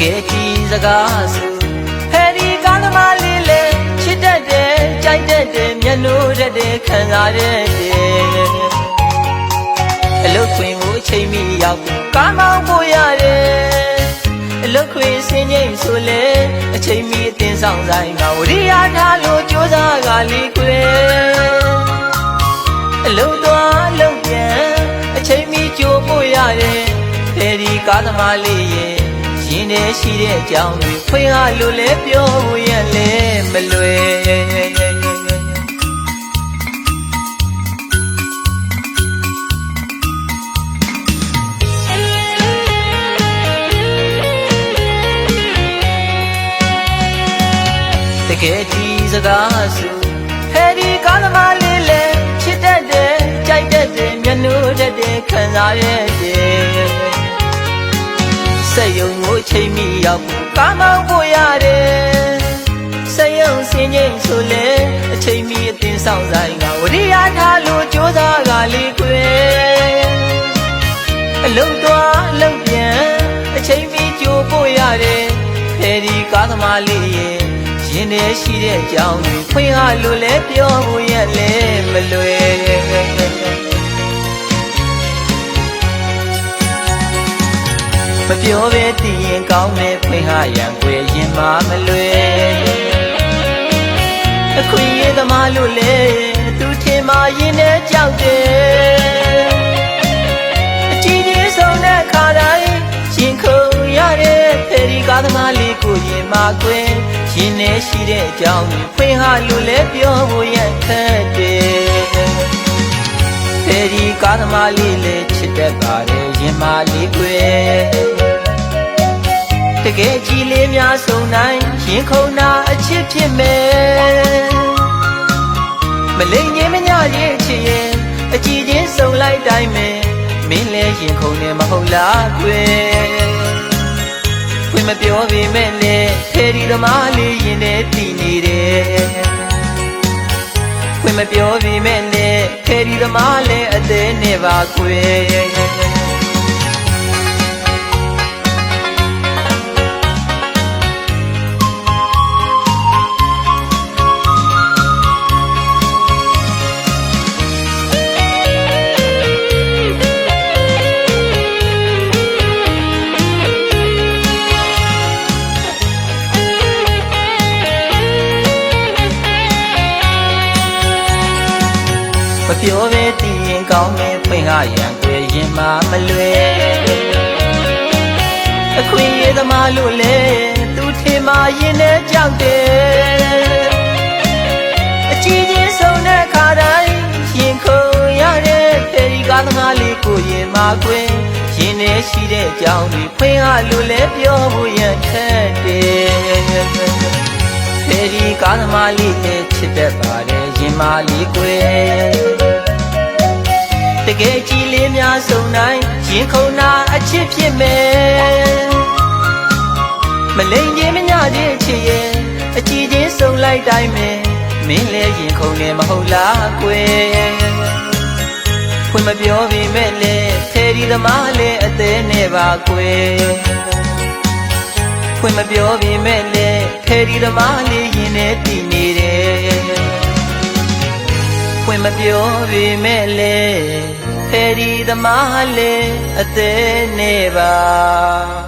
ကယ်ကြီးစကားဆိုဖယ်ဒီကားသမားလေးလေချစ်တတ်တယ်ကြိုက်တတ်တယ်မျက်နှာတတ်တယ်ခံစားတတ်တယ်အလုတ်ခွင်ကိုချိန်မိရောက်ကားမောင်းဖို့ရတယ်အလုတ်ခွင်စင်းငိမ့်ဆိုလေအချိန်မိအတင်းဆောင်ဆိုင်ကဝရိယထားလို့ကြိုးစားကလေးခွင်အလုတ်သွားအလုတ်ပြန်အချိန်မိကြိုးဖို့ရတယ်ဖယ်ဒီကားသမားလေးရဲ့ ရင်ထဲရှိတဲ့အကြောင်းတွေဖွင့်ဟာလို့လဲပြောဖို့ရလဲမလွယ်တကယ်ကြီးစကားဆို ရောက်ဖို့ကားမောင်းဖို့ရတယ်စက်ယုံစင်းချင်းဆိုလေအချိန်မီအတင်းဆောင်ဆိုင်ကဝရိယထားလို့ကြိုးစားကလေးခွေအလုံးသွားအလုံးပြန်အချိန်မီကြိုးဖို့ရတယ်ဖယ်ဒီကားသမားလေးရဲ့ရင်ထဲရှိတဲ့အကြောင်းတွေဖွင့်ဟလို့လဲပြောဖို့ရလဲမလွယ် မပြောပဲတည်ရင်ကောင်းတယ်ဖွင့်ဟရန်ွယ်ရင်မမလွယ်အခွင့်အရေးသမားလို့လဲသူထင်မှရင်ထဲကြောက်တယ်အကြည့်ကြီးဆုံးတဲ့ခါတိုင်းရင်ခုန်ရတဲ့ဖယ်ရီကားသမားလေးကိုရင်မကွယ်ရင်ထဲရှိတဲ့အကြောင်းတွေဖွင့်ဟလို့လဲပြောဖို့ရခက်တယ်ဖယ်ရီကားသမားလေးလည်းချစ်တတ်ပါတယ်ရင်မလေးကွယ် တကယ်ကြည်လေးများဆုံးနိုင်ရင်ခုန်တာအချစ်ဖြစ်မယ်မလိမ်ငင်းမညရဲ့ချစ်ရဲ့အကြည်ချင်းစုံလိုက်တိုင်းမယ်မင်းလဲရင်ခုန်နေမဟုတ်လားကွယ်ဖွင့်မပြောပေမဲ့လေဖေဒီသမားလေးရင်ထဲတည်နေတယ်ဖွင့်မပြောပေမဲ့လေဖေဒီသမားလေးအသေးနဲ့ပါကွယ် ပြောပဲတည်ရင်ကောင်းမယ်ဖွင့်ဟရန်ွယ်ရင်မမလွယ်အခွင့်အရေးသမားလို့လေသူထင်မှရင်နဲ့ကြောက်တယ်အကြည့်ချင်းဆုံးတဲ့ခါတိုင်းရင်ခုန်ရတဲ့ဖယ်ရီကားသမားလေးကိုရင်မကွယ်ရင်ထဲရှိတဲ့အကြောင်းတွေဖွင့်ဟလို့လဲပြောဖို့ရန်ခက်တယ်ဖယ်ရီကားသမားလေးနဲ့ချစ်တတ်ပါတယ်ရင်မလေးကွယ်တ ကယ်ကြည်လေးများစုံတိုင်းရင်ခုန်တာအချစ်ဖြစ်မယ်မလိမ်ကြီးမညတဲ့ချစ်ရဲ့အကြည်ချင်းစုံလိုက်တိုင်းမယ်မင်းလဲရင်ခုန်နေမဟုတ်လားကွယ်ဖွင့်မပြောပေမဲ့လေဖေဒီသမားလေအသေးနဲ့ပါကွယ်ဖွင့်မပြောပေမဲ့လေဖေဒီသမားလေးရင်ထဲတည်နေတယ်ဖွင့်မပြောပေမဲ့လေ ဖေဒီသမားလေးအသေးနဲ့ပါ